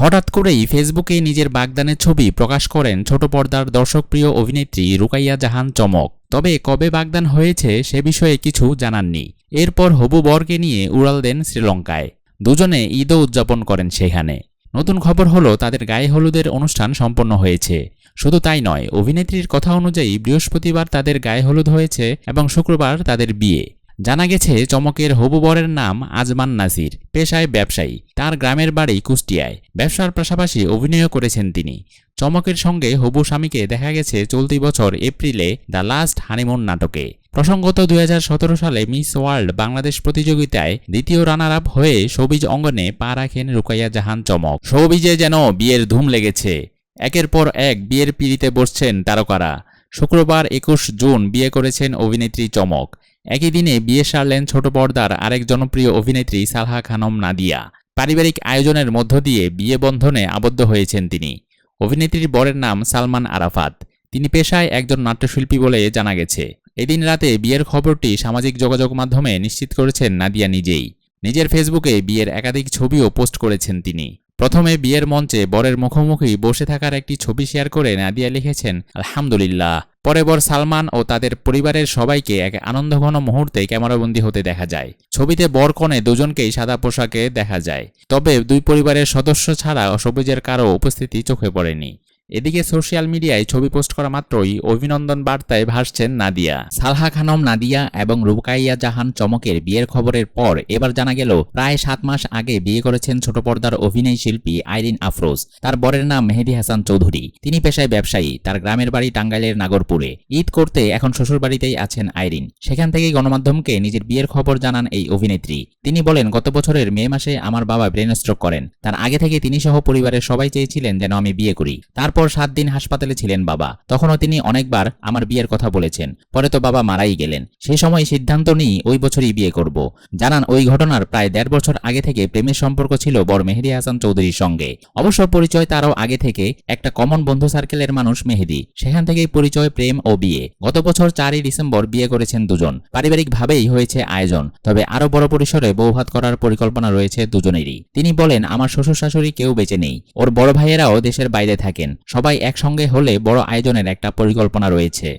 হঠাৎ করেই ফেসবুকে নিজের বাগদানের ছবি প্রকাশ করেন ছোট পর্দার দর্শকপ্রিয় অভিনেত্রী রুকাইয়া জাহান চমক। তবে কবে বাগদান হয়েছে সে বিষয়ে কিছু জানাননি এরপর হবু বরকে নিয়ে উড়াল দেন শ্রীলঙ্কায়। দুজনে ঈদও উদযাপন করেন সেখানে। নতুন খবর হলো, তাদের গায়ে হলুদের অনুষ্ঠান সম্পন্ন হয়েছে। শুধু তাই নয়, অভিনেত্রীর কথা অনুযায়ী বৃহস্পতিবার তাদের গায়ে হলুদ হয়েছে এবং শুক্রবার তাদের বিয়ে। জানা গেছে, চমকের হবু বরের নাম আজমান নাসির, পেশায় ব্যবসায়ী। তার গ্রামের বাড়ি কুষ্টিয়ায়। ব্যবসার পাশাপাশি অভিনয়ও করেছেন তিনি। চমকের সঙ্গে হবু স্বামীকে দেখা গেছে চলতি বছর এপ্রিলে দ্য লাস্ট হানিমুন নাটকে। প্রসঙ্গত দুই হাজার সতেরো সালে মিস ওয়ার্ল্ড বাংলাদেশ প্রতিযোগিতায় দ্বিতীয় রানার আপ হয়ে সবিজ অঙ্গনে পা রাখেন রুকাইয়া জাহান চমক। সবিজে যেন বিয়ের ধুম লেগেছে। একের পর এক বিয়ের পিড়িতে বসছেন তারকারা। শুক্রবার একুশ জুন বিয়ে করেছেন অভিনেত্রী চমক। একই দিনে বিয়ে সারলেন ছোট পর্দার আরেক জনপ্রিয় অভিনেত্রী সালহা খানম নাদিয়া। পারিবারিক আয়োজনের মধ্য দিয়ে বিয়ে বন্ধনে আবদ্ধ হয়েছেন তিনি। অভিনেত্রীর বরের নাম সালমান আরাফাত। তিনি পেশায় একজন নাট্যশিল্পী বলে জানা গেছে। এদিন রাতে বিয়ের খবরটি সামাজিক যোগাযোগ মাধ্যমে নিশ্চিত করেছেন নাদিয়া নিজেই। নিজের ফেসবুকে বিয়ের একাধিক ছবিও পোস্ট করেছেন তিনি। প্রথমে বিয়ের মঞ্চে বরের মুখোমুখি বসে থাকার একটি ছবি শেয়ার করে নাদিয়া লিখেছেন, আলহামদুলিল্লাহ। পরে বর সালমান ও তাদের পরিবারের সবাইকে এক আনন্দঘন মুহূর্তে ক্যামেরাবন্দী হতে দেখা যায়। ছবিতে বর কনে দুজনকেই সাদা পোশাকে দেখা যায়। তবে দুই পরিবারের সদস্য ছাড়া সবুজের কারও উপস্থিতি চোখে পড়েনি। এদিকে সোশ্যাল মিডিয়ায় ছবি পোস্ট করা মাত্রই অভিনন্দন বার্তায় ভাসছেন নাদিয়া। সালহা খানম, নাদিয়া এবং রুকাইয়া জাহান চমকের বিয়ের খবরের পর এবার জানা গেল, প্রায় সাত মাস আগে বিয়ে করেছেন ছোট পর্দার অভিনয় শিল্পী আইরিন আফরোজ। তার বরের নাম মেহেদি হাসান চৌধুরী। তিনি পেশায় ব্যবসায়ী, তার গ্রামের বাড়ি টাঙ্গাইলের নাগরপুরে। ঈদ করতে এখন শ্বশুর বাড়িতেই আছেন আইরিন। সেখান থেকেই গণমাধ্যমকে নিজের বিয়ের খবর জানান এই অভিনেত্রী। তিনি বলেন, গত বছরের মে মাসে আমার বাবা ব্রেন স্ট্রোক করেন। তার আগে থেকে তিনি সহ পরিবারের সবাই চেয়েছিলেন যেন আমি বিয়ে করি। তারপর সাত দিন হাসপাতালে ছিলেন বাবা। তখনও তিনি অনেকবার আমার বিয়ের কথা বলেছেন। পরে তো বাবা মারাই গেলেন। সেই সময় সিদ্ধান্ত নিই ওই বছরই বিয়ে করব। জানান, ওই ঘটনার প্রায় দেড় বছর আগে থেকে প্রেমের সম্পর্ক ছিল বর মেহেদি হাসান চৌধুরীর সঙ্গে। অবশ্য পরিচয় তারও আগে থেকে একটা কমন বন্ধু সার্কেলের মানুষ মেহেদি। সেখান থেকেই পরিচয়, প্রেম ও বিয়ে। গত বছর চারই ডিসেম্বর বিয়ে করেছেন দুজন। পারিবারিকভাবেই হয়েছে আয়োজন। তবে আরও বড় পরিসরে বৌভাত করার পরিকল্পনা রয়েছে দুজনেরই। তিনি বলেন, আমার শ্বশুর শাশুড়ি কেউ বেঁচে নেই। ওর বড় ভাইয়েরাও দেশের বাইরে থাকেন। সবাই একসঙ্গে হলে বড় আয়োজনের একটা পরিকল্পনা রয়েছে।